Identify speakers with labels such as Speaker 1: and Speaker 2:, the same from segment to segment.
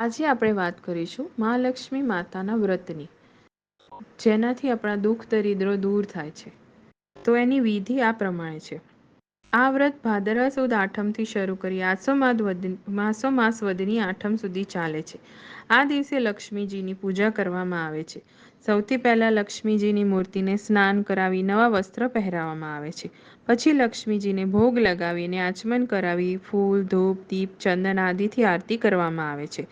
Speaker 1: આજે આપણે વાત કરીશું મહાલક્ષ્મી માતાના વ્રતની, જેનાથી આપણા દુઃખ દરિદ્રો દૂર થાય છે. તો એની વિધિ આ પ્રમાણે છે. આ વ્રત ભાદરવા સુદ આઠમથી શરૂ કરી આસો માસો માસ વધની આઠમ સુધી ચાલે છે. આ દિવસે લક્ષ્મીજીની પૂજા કરવામાં આવે છે. સૌથી પહેલાં લક્ષ્મીજીની મૂર્તિને સ્નાન કરાવી નવા વસ્ત્ર પહેરાવવામાં આવે છે. પછી લક્ષ્મીજીને ભોગ લગાવીને આચમન કરાવી ફૂલ, ધૂપ, દીપ, ચંદન આદિથી આરતી કરવામાં આવે છે.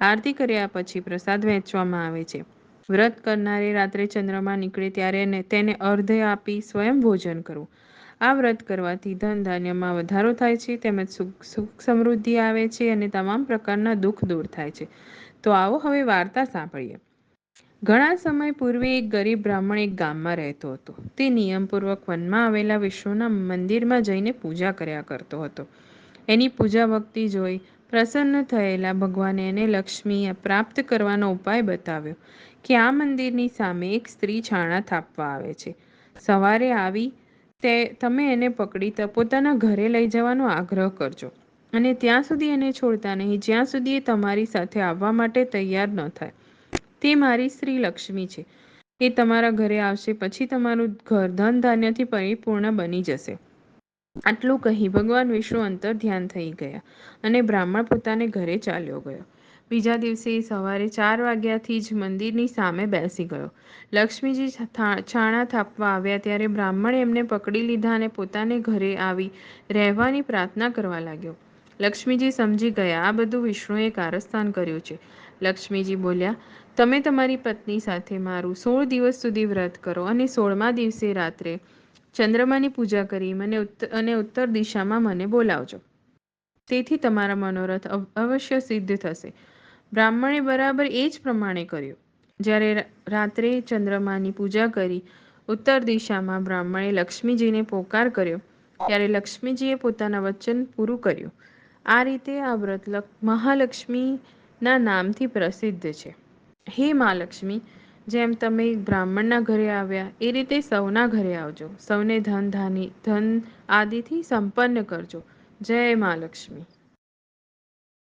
Speaker 1: આરતી કર્યા પછી પ્રસાદ વહેંચવામાં આવે છે. વ્રત કરનારે રાત્રે ચંદ્રમા નીકળે ત્યારે તેને અર્ધ આપી સ્વયં ભોજન કરવું. આ વ્રત કરવાથી ધન ધાન્યમાં વધારો થાય છે, તેમજ સુખ સુખ સમૃદ્ધિ આવે છે અને તમામ પ્રકારના દુઃખ દૂર થાય છે. તો આવો હવે વાર્તા સાંભળીએ. ઘણા સમય પૂર્વે એક ગરીબ બ્રાહ્મણ એક ગામમાં રહેતો હતો. તે નિયમપૂર્વક વનમાં આવેલા વિષ્ણુના મંદિરમાં જઈને પૂજા કર્યા કરતો હતો. એની પૂજા ભક્તિ જોઈ પ્રસન્ન થયેલા ભગવાને એને લક્ષ્મી પ્રાપ્ત કરવાનો ઉપાય બતાવ્યો કે આ મંદિરની સામે એક સ્ત્રી છાણા થાપવા આવે છે. સવારે આવી તે તમે એને પકડી પોતાના ઘરે લઈ જવાનો આગ્રહ કરજો. અને ત્યાં સુધી એને છોડતા નહીં. જ્યાં સુધી એ તમારી સાથે આવવા માટે તૈયાર ન થાય. તે મારી સ્ત્રી લક્ષ્મી છે. એ તમારા ઘરે આવશે પછી તમારું ઘર ધન ધાન્યથી પરિપૂર્ણ બની જશે. આટલું કહી ભગવાન વિષ્ણુ અંતર ધ્યાન થઈ ગયા અને બ્રાહ્મણ પોતાને ઘરે ચાલ્યો ગયો. બીજા દિવસે સવારે ચાર વાગ્યાથી જ મંદિરની સામે બેસી ગયો. લક્ષ્મીજી છાણા થાપવા આવ્યા ત્યારે બ્રાહ્મણે એમને પકડી લીધા અને પોતાને ઘરે આવી રહેવાની પ્રાર્થના કરવા લાગ્યો. લક્ષ્મીજી સમજી ગયા, આ બધું વિષ્ણુએ કારસ્થાન કર્યું છે. લક્ષ્મીજી બોલ્યા, તમે તમારી પત્ની સાથે મારું સોળ દિવસ સુધી વ્રત કરો અને સોળમા દિવસે રાત્રે ચંદ્રમાની પૂજા કરી મને અને ઉત્તર દિશામાં મને બોલાવજો. તેથી તમારા મનોરથ અવશ્ય સિદ્ધ થશે. બ્રાહ્મણે બરાબર એ જ પ્રમાણે કર્યું. જ્યારે રાત્રે ચંદ્રમાની પૂજા કરી, ઉત્તર દિશામાં બ્રાહ્મણે લક્ષ્મીજીને પોકાર કર્યો. ત્યારે લક્ષ્મીજીએ પોતાના વચન પૂરું કર્યું. આ રીતે આ વ્રત મહાલક્ષ્મીના નામથી પ્રસિદ્ધ છે. હે મહાલક્ષ્મી, જેમ તમે બ્રાહ્મણના ઘરે આવ્યા, એ રીતે સૌના ઘરે આવજો. સૌને ધન, ધાની, ધન આદિથી સંપન્ન કરજો. જય મા લક્ષ્મી